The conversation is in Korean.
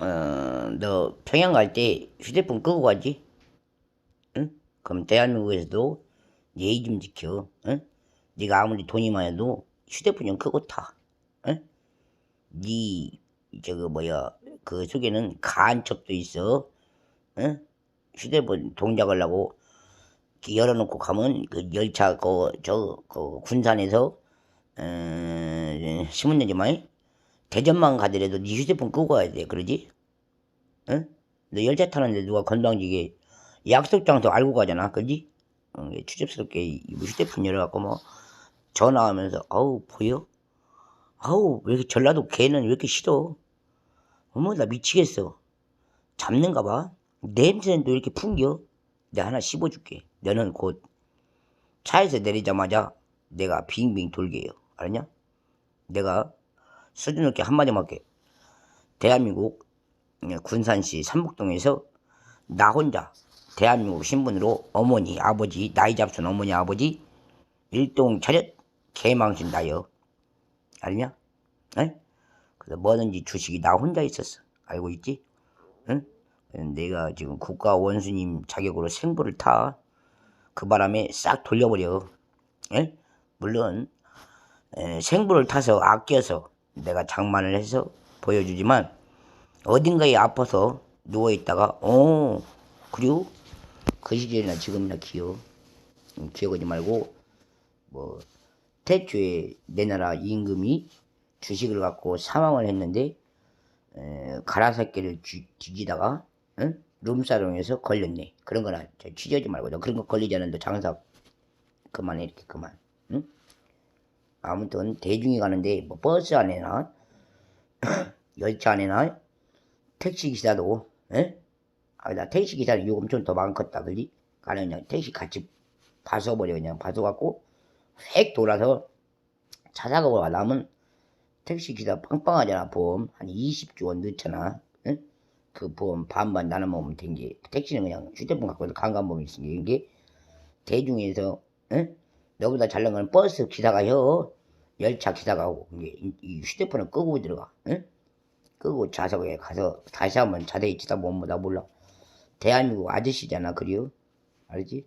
어, 너 평양 갈 때 휴대폰 끄고 가지? 응? 그럼 대한민국에서도 예의 좀 지켜. 응? 네가 아무리 돈이 많아도 휴대폰 좀 끄고 타. 응? 네 저거 뭐야 그 속에는 간첩도 있어. 응? 휴대폰 동작하려고 열어놓고 가면 그 열차 그저 그 군산에서 어, 신문 내지 마이 대전만 가더라도 네 휴대폰 끄고 가야 돼 그러지? 응? 너 열차 타는데 누가 건방지게 약속 장소 알고 가잖아 그지? 어, 추접스럽게 이 휴대폰 열어갖고 뭐 전화하면서 아우 보여? 아우 왜 이렇게 전라도 걔는 왜 이렇게 싫어? 어머 나 미치겠어 잡는가 봐 냄새는 또 이렇게 풍겨 내가 하나 씹어줄게 너는 곧 차에서 내리자마자 내가 빙빙 돌게요 알았냐? 내가 수준 높게 한마디만 할게 대한민국 예, 군산시 삼북동에서 나 혼자 대한민국 신분으로 어머니 아버지 나이 잡순 어머니 아버지 일동 차렷 개망신 나요 알냐? 에? 그래서 뭐든지 주식이 나 혼자 있었어 알고 있지? 응? 내가 지금 국가 원수님 자격으로 생부를 타 그 바람에 싹 돌려버려 에? 물론 에, 생부를 타서 아껴서 내가 장만을 해서 보여주지만 어딘가에 아파서 누워있다가 어 그리고 그 시절이나 지금이나 기억 음, 기억하지 말고 뭐 태초에 내 나라 임금이 주식을 갖고 사망을 했는데 에, 가라사끼를 뒤- 뒤지다가 응? 룸사롱에서 걸렸네 그런 거나 저 취재하지 말고 너 그런 거 걸리지 않는데 장사 그만해 이렇게 그만 응? 아무튼 대중이 가는데 뭐 버스 안에나 열차 안에나 택시 기사도 에? 아, 나 택시 기사는 요금 좀 더 많겠다 그지? 가는 그냥 택시 같이 봐서버려 그냥 봐서갖고 획 돌아서 차 사고 가려면 택시 기사 빵빵하잖아 보험 한 20조 원 넣잖아 응? 그 보험 반반 나눠 먹으면 된게 택시는 그냥 휴대폰 갖고 강간 보험이 있으니까 이게 대중에서 응? 너보다 잘난 건 버스 기사가 혀 열차 이게 이- 이 휴대폰을 끄고 들어가 응? 끄고 좌석에 가서 다시 한번 자세히 쳐다보면 나 몰라 대한민국 아저씨잖아 그리요 알지?